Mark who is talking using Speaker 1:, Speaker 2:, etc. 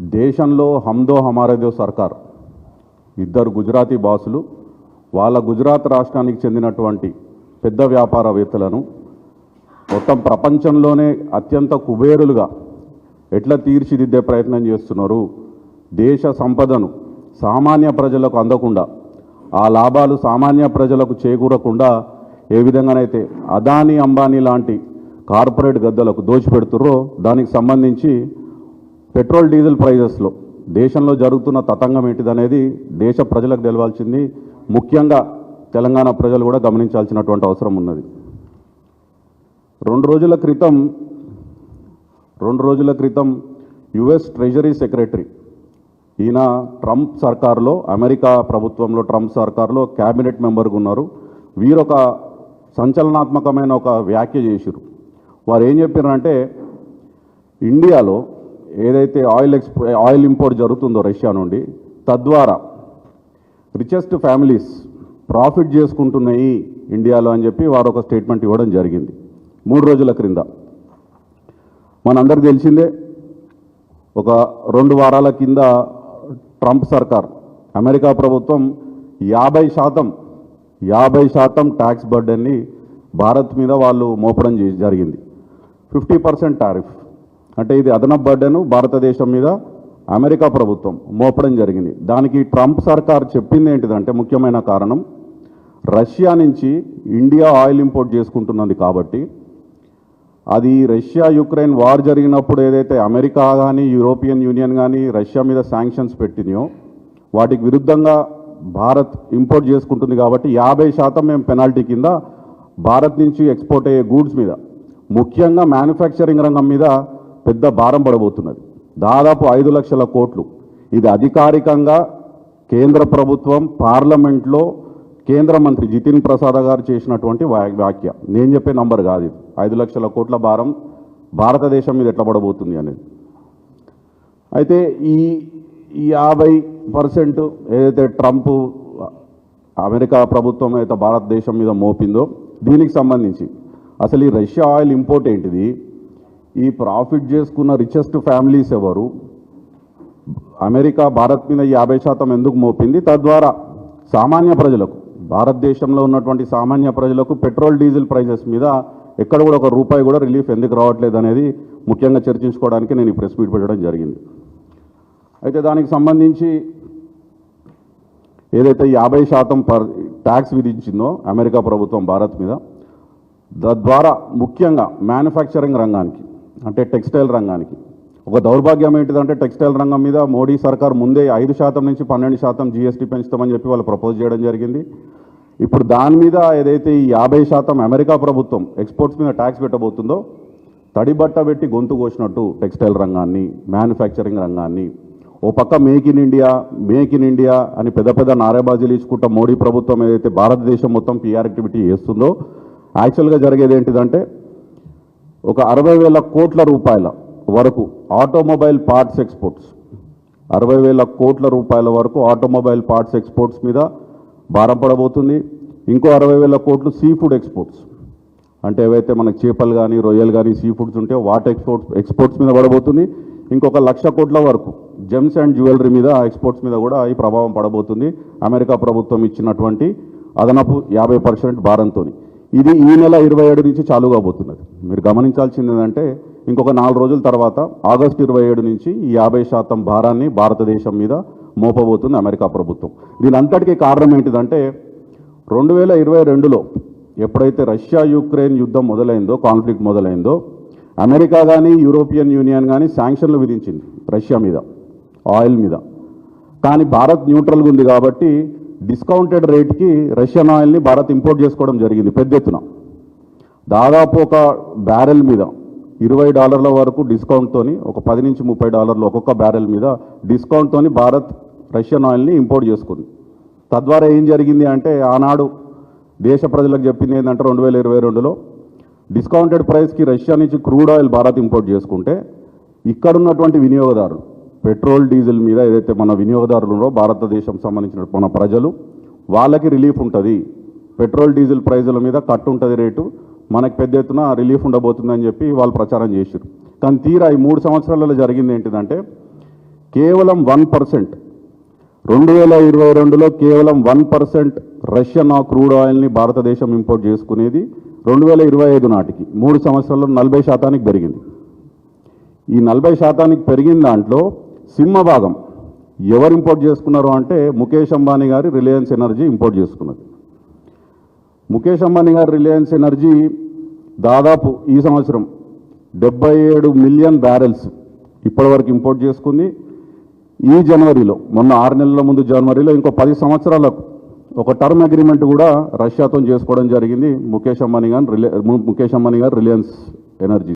Speaker 1: దేశంలో హమ్దో హమారదేవ్ సర్కార్ ఇద్దరు గుజరాతీ బాసులు వాళ్ళ గుజరాత్ రాష్ట్రానికి చెందినటువంటి పెద్ద వ్యాపారవేత్తలను మొత్తం ప్రపంచంలోనే అత్యంత కుబేరులుగా ఎట్లా తీర్చిదిద్దే ప్రయత్నం చేస్తున్నారు? దేశ సంపదను సామాన్య ప్రజలకు అందకుండా ఆ లాభాలు సామాన్య ప్రజలకు చేకూరకుండా ఏ విధంగానైతే అదానీ అంబానీ లాంటి కార్పొరేట్ గద్దలకు దోచిపెడుతుర్రో దానికి సంబంధించి పెట్రోల్ డీజిల్ ప్రైజెస్లో దేశంలో జరుగుతున్న తతంగం ఏంటిదనేది దేశ ప్రజలకు తెలవాల్సింది. ముఖ్యంగా తెలంగాణ ప్రజలు కూడా గమనించాల్సినటువంటి అవసరం ఉన్నది. రెండు రోజుల క్రితం రెండు రోజుల క్రితం యుఎస్ ట్రెజరీ సెక్రటరీ ఈయన ట్రంప్ సర్కార్లో అమెరికా ప్రభుత్వంలో ట్రంప్ సర్కార్లో క్యాబినెట్ మెంబర్గా ఉన్నారు. వీరొక సంచలనాత్మకమైన ఒక వ్యాఖ్య చేసిరు వారు ఏం చెప్పారంటే ఇండియాలో ఏదైతే ఆయిల్ ఎక్స్పో ఆయిల్ ఇంపోర్ట్ జరుగుతుందో రష్యా నుండి తద్వారా రిచెస్ట్ ఫ్యామిలీస్ ప్రాఫిట్ చేసుకుంటున్నాయి ఇండియాలో అని చెప్పి వారు ఒక స్టేట్మెంట్ ఇవ్వడం జరిగింది. మూడు రోజుల క్రింద. మనందరికి తెలిసిందే ఒక రెండు వారాల కింద ట్రంప్ సర్కార్ అమెరికా ప్రభుత్వం యాభై శాతం యాభై శాతం ట్యాక్స్ బర్డెన్ని భారత్ మీద వాళ్ళు మోపడం జరిగింది. Fifty percent tariff. అంటే ఇది అదనపు బర్డెను భారతదేశం మీద అమెరికా ప్రభుత్వం మోపడం జరిగింది. దానికి ట్రంప్ సర్కార్ చెప్పింది ఏంటిదంటే ముఖ్యమైన కారణం రష్యా నుంచి ఇండియా ఆయిల్ ఇంపోర్ట్ చేసుకుంటున్నది కాబట్టి అది రష్యా యుక్రెయిన్ వార్ జరిగినప్పుడు ఏదైతే అమెరికా కానీ యూరోపియన్ యూనియన్ కానీ రష్యా మీద శాంక్షన్స్ పెట్టినాయో వాటికి విరుద్ధంగా భారత్ ఇంపోర్ట్ చేసుకుంటుంది కాబట్టి యాభై శాతం మేము పెనాల్టీ కింద భారత్ నుంచి ఎక్స్పోర్ట్ అయ్యే గూడ్స్ మీద ముఖ్యంగా మ్యానుఫ్యాక్చరింగ్ రంగం మీద పెద్ద భారం పడబోతున్నది. దాదాపు ఐదు లక్షల కోట్లు. ఇది అధికారికంగా కేంద్ర ప్రభుత్వం పార్లమెంట్లో కేంద్ర మంత్రి జితిన్ ప్రసాద్ గారు చేసినటువంటి వ్యా- వ్యాఖ్య. నేను చెప్పే నంబర్ కాదు ఇది. ఐదు లక్షల కోట్ల భారం భారతదేశం మీద ఎట్లా పడబోతుంది అనేది. అయితే ఈ ఈ యాభై పర్సెంట్ ఏదైతే ట్రంప్ అమెరికా ప్రభుత్వం అయితే భారతదేశం మీద మోపిందో దీనికి సంబంధించి అసలు ఈ రష్యా ఆయిల్ ఇంపోర్ట్ ఏంటిది? ఈ ప్రాఫిట్ చేసుకున్న రిచెస్ట్ ఫ్యామిలీస్ ఎవరు? అమెరికా భారత్ మీద యాభై శాతం ఎందుకు మోపింది? తద్వారా సామాన్య ప్రజలకు భారతదేశంలో ఉన్నటువంటి సామాన్య ప్రజలకు పెట్రోల్ డీజిల్ ప్రైజెస్ మీద ఎక్కడ కూడా ఒక రూపాయి కూడా రిలీఫ్ ఎందుకు రావట్లేదు అనేది ముఖ్యంగా చర్చించుకోవడానికి నేను ఈ ప్రెస్ మీట్ పెట్టడం జరిగింది. అయితే దానికి సంబంధించి ఏదైతే యాభై శాతం పర్ ట్యాక్స్ విధించిందో అమెరికా ప్రభుత్వం భారత్ మీద తద్వారా ముఖ్యంగా మ్యానుఫ్యాక్చరింగ్ రంగానికి అంటే టెక్స్టైల్ రంగానికి. ఒక దౌర్భాగ్యం ఏంటిదంటే టెక్స్టైల్ రంగం మీద మోడీ సర్కార్ ముందే ఐదు శాతం నుంచి పన్నెండు శాతం జీఎస్టీ పెంచుతామని చెప్పి వాళ్ళు ప్రపోజ్ చేయడం జరిగింది. ఇప్పుడు దాని మీద ఏదైతే ఈ యాభై శాతం అమెరికా ప్రభుత్వం ఎక్స్పోర్ట్స్ మీద ట్యాక్స్ పెట్టబోతుందో తడిబట్ట పెట్టి గొంతు కోసినట్టు టెక్స్టైల్ రంగాన్ని మ్యానుఫ్యాక్చరింగ్ రంగాన్ని ఓ పక్క make in India make in India అని పెద్ద పెద్ద నారేబాజీలు ఇచ్చుకుంటా మోడీ ప్రభుత్వం ఏదైతే భారతదేశం మొత్తం పిఆర్ యాక్టివిటీ చేస్తుందో యాక్చువల్గా జరిగేది ఏంటిదంటే ఒక అరవై వేల కోట్ల రూపాయల వరకు ఆటోమొబైల్ పార్ట్స్ ఎక్స్పోర్ట్స్. అరవై వేల కోట్ల రూపాయల వరకు ఆటోమొబైల్ పార్ట్స్ ఎక్స్పోర్ట్స్ మీద భారం పడబోతుంది. ఇంకో అరవై వేల కోట్లు సీ ఫుడ్ ఎక్స్పోర్ట్స్. అంటే ఏవైతే మనకు చేపలు కానీ రొయ్యలు కానీ సీ ఫుడ్స్ ఉంటే వాటి ఎక్స్పోర్ట్స్ ఎక్స్పోర్ట్స్ మీద పడబోతుంది. ఇంకొక లక్ష కోట్ల వరకు జెమ్స్ అండ్ జ్యువెలరీ మీద ఎక్స్పోర్ట్స్ మీద కూడా ఈ ప్రభావం పడబోతుంది. అమెరికా ప్రభుత్వం ఇచ్చినటువంటి అదనపు యాభై పర్సెంట్ భారంతో ఇది ఈ నెల ఇరవై ఏడు నుంచి చాలు కాబోతున్నది మీరు గమనించాల్సింది ఏంటంటే ఇంకొక నాలుగు రోజుల తర్వాత ఆగస్టు ఇరవై ఏడు నుంచి ఈ యాభై శాతం భారాన్ని భారతదేశం మీద మోపబోతుంది అమెరికా ప్రభుత్వం. దీని అంతటికీ కారణం ఏంటిదంటే రెండు వేల ఇరవై రెండులో ఎప్పుడైతే రష్యా యుక్రెయిన్ యుద్ధం మొదలైందో కాన్ఫ్లిక్ట్ మొదలైందో అమెరికా కానీ యూరోపియన్ యూనియన్ కానీ శాంక్షన్లు విధించింది రష్యా మీద ఆయిల్ మీద. కానీ భారత్ న్యూట్రల్గా ఉంది కాబట్టి డిస్కౌంటెడ్ రేట్కి రష్యన్ ఆయిల్ని భారత్ ఇంపోర్ట్ చేసుకోవడం జరిగింది పెద్ద ఎత్తున. దాదాపు ఒక బ్యారెల్ మీద ఇరవై డాలర్ల వరకు డిస్కౌంట్తోని ఒక పది నుంచి ముప్పై డాలర్లు ఒక్కొక్క బ్యారెల్ మీద డిస్కౌంట్తోని భారత్ రష్యన్ ఆయిల్ని ఇంపోర్ట్ చేసుకుంది. తద్వారా ఏం జరిగింది అంటే ఆనాడు దేశ ప్రజలకు చెప్పింది ఏంటంటే రెండు వేల ఇరవై రెండులో డిస్కౌంటెడ్ ప్రైస్కి రష్యా నుంచి క్రూడ్ ఆయిల్ భారత్ ఇంపోర్ట్ చేసుకుంటే ఇక్కడ ఉన్నటువంటి వినియోగదారులు పెట్రోల్ డీజిల్ మీద ఏదైతే మన వినియోగదారులు ఉన్నారో భారతదేశం సంబంధించిన మన ప్రజలు వాళ్ళకి రిలీఫ్ ఉంటుంది. పెట్రోల్ డీజిల్ ప్రైజుల మీద కట్ ఉంటుంది రేటు. మనకు పెద్ద ఎత్తున రిలీఫ్ ఉండబోతుందని చెప్పి వాళ్ళు ప్రచారం చేశారు కానీ తీరా ఈ మూడు సంవత్సరాలలో జరిగింది ఏంటిదంటే కేవలం వన్ పర్సెంట్ రెండు వేల ఇరవై రెండులో కేవలం వన్ పర్సెంట్ రష్యన్ ఆ క్రూడ్ ఆయిల్ని భారతదేశం ఇంపోర్ట్ చేసుకునేది రెండు వేల ఇరవై ఐదు నాటికి. మూడు సంవత్సరాల్లో నలభై శాతానికి పెరిగింది. ఈ నలభై శాతానికి పెరిగిన దాంట్లో సింహభాగం. ఎవరు ఇంపోర్ట్ చేసుకున్నారు అంటే ముఖేష్ అంబానీ గారి రిలయన్స్ ఎనర్జీ ఇంపోర్ట్ చేసుకున్నది. ముఖేష్ అంబానీ గారి రిలయన్స్ ఎనర్జీ దాదాపు ఈ సంవత్సరం డెబ్బై ఏడు మిలియన్ బ్యారెల్స్ ఇప్పటివరకు ఇంపోర్ట్ చేసుకుంది. ఈ జనవరిలో మొన్న ఆరు నెలల ముందు జనవరిలో ఇంకో పది సంవత్సరాలకు ఒక టర్మ్ అగ్రిమెంట్ కూడా రష్యాతో చేసుకోవడం జరిగింది ముఖేష్ అంబానీ గారు రిలే ముఖేష్ అంబానీ గారు రిలయన్స్ ఎనర్జీ.